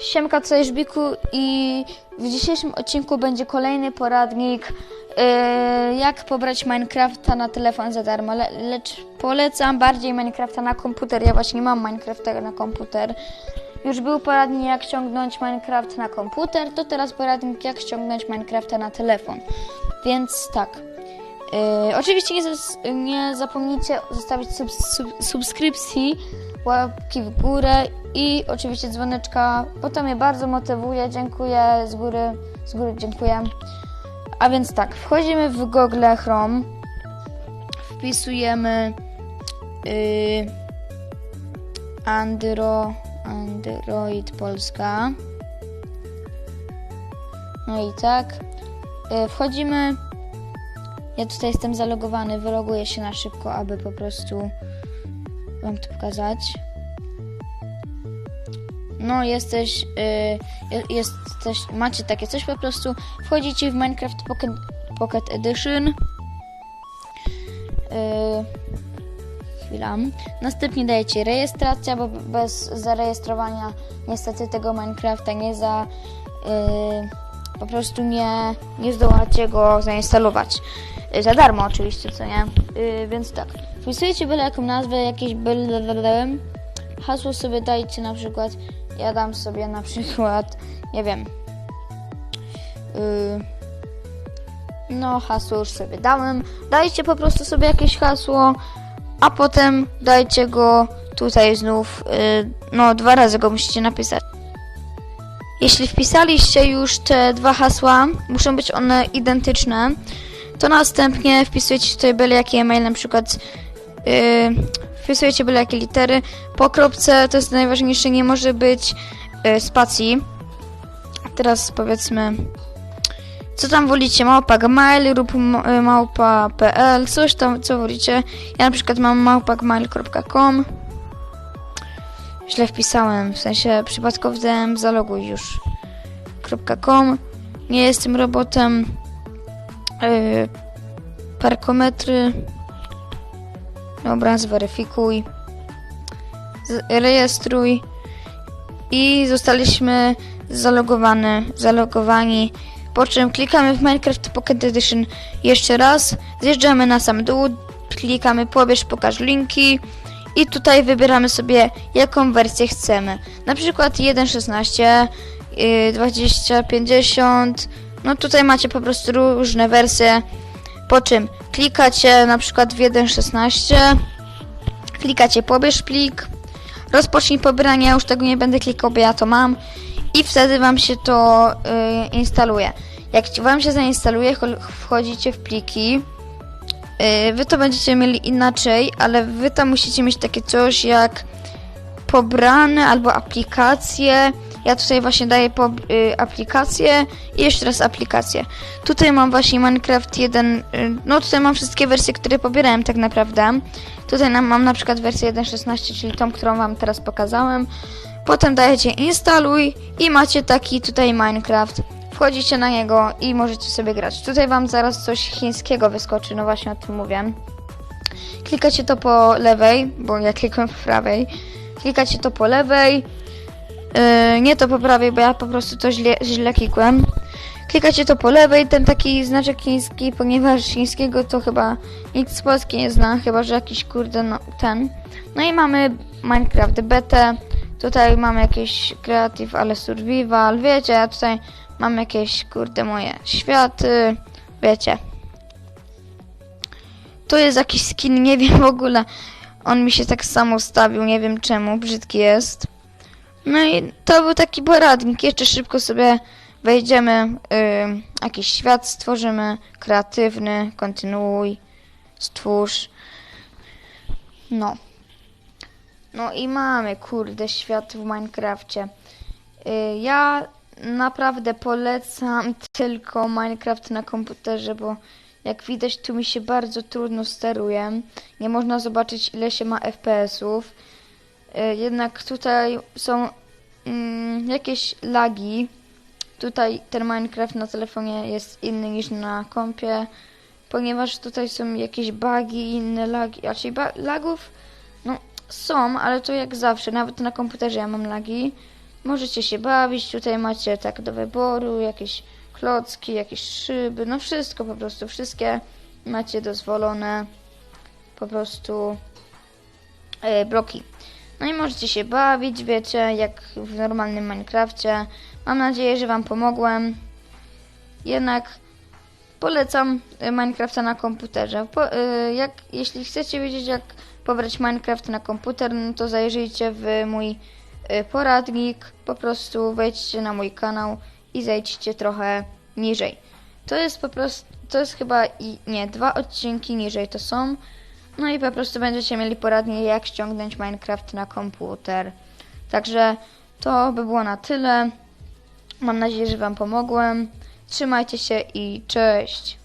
Siemka, co jest Biku i w dzisiejszym odcinku będzie kolejny poradnik yy, jak pobrać Minecrafta na telefon za darmo, Le, lecz polecam bardziej Minecrafta na komputer, ja właśnie mam Minecrafta na komputer. Już był poradnik jak ściągnąć Minecraft na komputer, to teraz poradnik jak ściągnąć Minecrafta na telefon. Więc tak. Yy, oczywiście nie, nie zapomnijcie zostawić sub, sub, subskrypcji, łapki w górę i oczywiście dzwoneczka, bo to mnie bardzo motywuje. Dziękuję z góry, z góry dziękuję. A więc tak, wchodzimy w Google Chrome, wpisujemy yy, Andro, Android Polska. No i tak, yy, wchodzimy. Ja tutaj jestem zalogowany, wyloguję się na szybko, aby po prostu Wam to pokazać. No, jesteś, je- jesteś, macie takie coś po prostu. Wchodzicie w Minecraft Pocket, Pocket Edition. Yy, chwila. Następnie dajecie rejestracja, bo bez zarejestrowania niestety tego Minecrafta nie za. Yy, po prostu nie, nie zdołacie go zainstalować. Yy, za darmo oczywiście, co nie? Yy, więc tak. Wpisujecie byle jaką nazwę, jakieś byle hasło sobie dajcie na przykład. Ja dam sobie na przykład, nie wiem. Yy, no, hasło już sobie dałem. Dajcie po prostu sobie jakieś hasło, a potem dajcie go tutaj znów. Yy, no, dwa razy go musicie napisać. Jeśli wpisaliście już te dwa hasła, muszą być one identyczne, to następnie wpisujecie tutaj byle jaki e-mail, na przykład yy, wpisujecie byle jakie litery. Po kropce to jest najważniejsze, nie może być yy, spacji. Teraz powiedzmy, co tam wolicie, małpa gmail lub y, małpa.pl, coś tam, co wolicie. Ja na przykład mam małpa.gmail.com. Źle wpisałem, w sensie przypadkowo wdałem zaloguj już. .com. Nie jestem robotem. Yy, parkometry. Dobra, zweryfikuj. Rejestruj. I zostaliśmy zalogowani, zalogowani. Po czym klikamy w Minecraft Pocket Edition jeszcze raz. Zjeżdżamy na sam dół. Klikamy pobierz, pokaż linki. I tutaj wybieramy sobie jaką wersję chcemy. Na przykład 1.16, yy, 2050. No tutaj macie po prostu różne wersje. Po czym klikacie na przykład w 1.16, klikacie pobierz plik, rozpocznij pobieranie, ja już tego nie będę klikał, bo ja to mam i wtedy Wam się to y, instaluje. Jak Wam się zainstaluje, wchodzicie w pliki, y, Wy to będziecie mieli inaczej, ale Wy tam musicie mieć takie coś jak pobrane albo aplikacje. Ja tutaj właśnie daję po, y, aplikację i jeszcze raz aplikację. Tutaj mam właśnie Minecraft 1, y, no tutaj mam wszystkie wersje, które pobierałem tak naprawdę. Tutaj nam, mam na przykład wersję 1.16, czyli tą, którą Wam teraz pokazałem. Potem dajecie instaluj i macie taki tutaj Minecraft. Wchodzicie na niego i możecie sobie grać. Tutaj Wam zaraz coś chińskiego wyskoczy, no właśnie o tym mówię. Klikacie to po lewej, bo ja klikłem po prawej. Klikacie to po lewej. Yy, nie to po prawej, bo ja po prostu to źle, źle klikłem. Klikacie to po lewej, ten taki znaczek chiński, ponieważ chińskiego to chyba nic z Polski nie zna, chyba że jakiś kurde no, ten. No i mamy Minecraft BT. Tutaj mamy jakieś Creative, ale Survival, wiecie, a tutaj mam jakieś kurde moje światy, wiecie. To jest jakiś skin, nie wiem w ogóle. On mi się tak samo stawił, nie wiem czemu, brzydki jest. No i to był taki poradnik. Jeszcze szybko sobie wejdziemy, y, jakiś świat stworzymy, kreatywny, kontynuuj, stwórz. No. No i mamy, kurde, świat w Minecrafcie. Y, ja naprawdę polecam tylko Minecraft na komputerze, bo jak widać tu mi się bardzo trudno steruje. Nie można zobaczyć ile się ma FPS-ów. Y, Jednak tutaj są mm, jakieś lagi. Tutaj ten Minecraft na telefonie jest inny niż na kompie, ponieważ tutaj są jakieś bugi inne lagi. Raczej lagów no, są, ale to jak zawsze. Nawet na komputerze ja mam lagi. Możecie się bawić, tutaj macie tak do wyboru, jakieś klocki, jakieś szyby, no wszystko po prostu, wszystkie macie dozwolone po prostu e, bloki. No i możecie się bawić, wiecie, jak w normalnym Minecrafcie. Mam nadzieję, że Wam pomogłem. Jednak polecam e, Minecrafta na komputerze. Po, e, jak, jeśli chcecie wiedzieć, jak pobrać Minecraft na komputer, no to zajrzyjcie w mój e, poradnik. Po prostu wejdźcie na mój kanał i zejdźcie trochę niżej. To jest po prostu, to jest chyba i nie, dwa odcinki niżej to są. No i po prostu będziecie mieli poradnie, jak ściągnąć Minecraft na komputer. Także to by było na tyle. Mam nadzieję, że Wam pomogłem. Trzymajcie się i cześć.